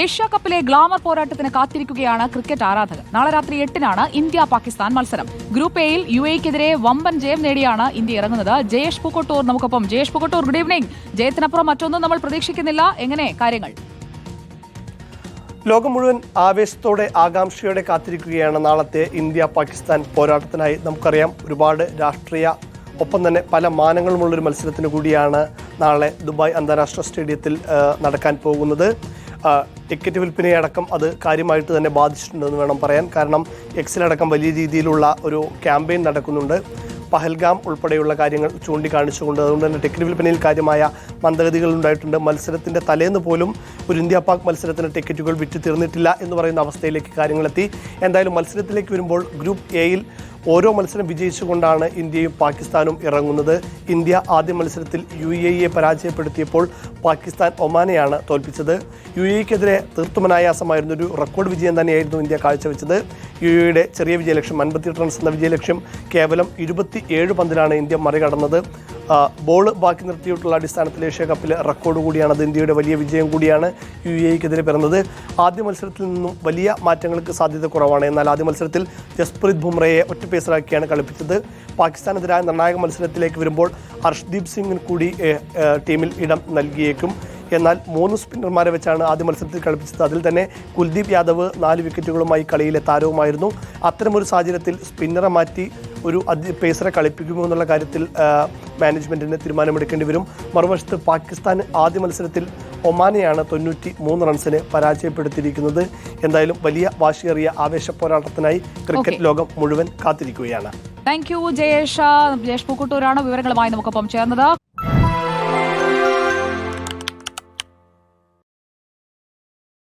Asia കപ്പിലെ glamour പോരാട്ടത്തിന് കാത്തിരിക്കുകയാണ് cricket ആരാധകർ. നാളെ രാത്രി എട്ടിനാണ് ഇന്ത്യ പാകിസ്ഥാൻ മത്സരം. ഗ്രൂപ്പ് എയിൽ യു എക്കെതിരെ വമ്പൻ ജയം നേടിയാണ് ഇന്ത്യ ഇറങ്ങുന്നത്. ജയേഷ് പൂക്കോട്ടൂർ നമുക്കൊപ്പം. ജയേഷ് പൂക്കോട്ടൂർ ഗുഡ് ഈവനിംഗ് ജയത്തിനപ്പുറം മറ്റൊന്നും നമ്മൾ പ്രതീക്ഷിക്കുന്നില്ല. എങ്ങനെ കാര്യങ്ങൾ? ലോകം മുഴുവൻ ആവേശത്തോടെ ആകാംക്ഷയോടെ കാത്തിരിക്കുകയാണ് നാളത്തെ ഇന്ത്യ പാകിസ്ഥാൻ പോരാട്ടത്തിനായി. നമുക്കറിയാം ഒരുപാട് രാഷ്ട്രീയ ഒപ്പം തന്നെ പല മാനങ്ങളുമുള്ളൊരു മത്സരത്തിന് കൂടിയാണ് നാളെ ദുബായ് അന്താരാഷ്ട്ര സ്റ്റേഡിയത്തിൽ നടക്കാൻ പോകുന്നത്. ടിക്കറ്റ് വിൽപ്പനയടക്കം അത് കാര്യമായിട്ട് തന്നെ ബാധിച്ചിട്ടുണ്ടെന്ന് വേണം പറയാൻ. കാരണം എക്സിലടക്കം വലിയ രീതിയിലുള്ള ഒരു ക്യാമ്പയിൻ നടക്കുന്നുണ്ട്. പഹൽഗാം ഉൾപ്പെടെയുള്ള കാര്യങ്ങൾ ചൂണ്ടിക്കാണിച്ചുകൊണ്ട് അതുകൊണ്ട് തന്നെ ടിക്കറ്റ് വിൽപ്പനയിൽ കാര്യമായ മന്ദഗതികൾ ഉണ്ടായിട്ടുണ്ട്. മത്സരത്തിന്റെ തലേന്ന് പോലും ഒരു ഇന്ത്യ പാക് മത്സരത്തിന് ടിക്കറ്റുകൾ വിറ്റു തീർന്നിട്ടില്ല എന്ന് പറയുന്ന അവസ്ഥയിലേക്ക് കാര്യങ്ങളെത്തി. എന്തായാലും മത്സരത്തിലേക്ക് വരുമ്പോൾ ഗ്രൂപ്പ് എയിൽ ഓരോ മത്സരം വിജയിച്ചുകൊണ്ടാണ് ഇന്ത്യയും പാകിസ്ഥാനും ഇറങ്ങുന്നത്. ഇന്ത്യ ആദ്യ മത്സരത്തിൽ യു എ ഇയെ പരാജയപ്പെടുത്തിയപ്പോൾ പാകിസ്ഥാൻ ഒമാനെയാണ് തോൽപ്പിച്ചത്. യു എക്കെതിരെ തീർത്തും ഒരു റെക്കോർഡ് വിജയം തന്നെയായിരുന്നു ഇന്ത്യ കാഴ്ചവെച്ചത്. യു എയുടെ ചെറിയ വിജയലക്ഷ്യം അൻപത്തിയെട്ട് റൺസ് എന്ന വിജയലക്ഷ്യം കേവലം ഇരുപത്തി ഏഴ് പന്തിലാണ് ഇന്ത്യ മറികടന്നത്. ബോൾ ബാക്കി നിർത്തിയിട്ടുള്ള അടിസ്ഥാനത്തിൽ ഏഷ്യ കപ്പിൽ റെക്കോർഡ് കൂടിയാണ്. അത് ഇന്ത്യയുടെ വലിയ വിജയം കൂടിയാണ് യു എക്കെതിരെ പിറന്നത്. ആദ്യ മത്സരത്തിൽ നിന്നും വലിയ മാറ്റങ്ങൾക്ക് സാധ്യത കുറവാണ്. എന്നാൽ ആദ്യ മത്സരത്തിൽ ജസ്പ്രീത് ബുംറയെ ഒറ്റ പേസറാക്കിയാണ് കളിപ്പിച്ചത്. പാകിസ്ഥാനെതിരായ നിർണായക മത്സരത്തിലേക്ക് വരുമ്പോൾ ഹർഷ്ദീപ് സിംഗിന് കൂടി ടീമിൽ ഇടം നൽകിയേക്കും. എന്നാൽ മൂന്ന് സ്പിന്നർമാരെ വെച്ചാണ് ആദ്യ മത്സരത്തിൽ കളിപ്പിച്ചത്. അതിൽ തന്നെ കുൽദീപ് യാദവ് നാല് വിക്കറ്റുകളുമായി കളിയിലെ താരവുമായിരുന്നു. അത്തരമൊരു സാഹചര്യത്തിൽ സ്പിന്നറെ മാറ്റി ഒരു പേസറെ കളിപ്പിക്കുമോ എന്നുള്ള കാര്യത്തിൽ മാനേജ്മെന്റിന് തീരുമാനമെടുക്കേണ്ടി വരും. മറുവശത്ത് പാകിസ്ഥാൻ ആദ്യ മത്സരത്തിൽ ഒമാനെയാണ് തൊണ്ണൂറ്റി മൂന്ന് റൺസിന് പരാജയപ്പെടുത്തിയിരിക്കുന്നത്. എന്തായാലും വലിയ വാശിയേറിയ ആവേശ പോരാട്ടത്തിനായി ക്രിക്കറ്റ് ലോകം മുഴുവൻ കാത്തിരിക്കുകയാണ്. Thank you Jayesh. ജയേഷ് പൂക്കുട്ടൂരാണ് വിവരങ്ങളുമായി നമുക്കൊപ്പം ചേർന്നത്.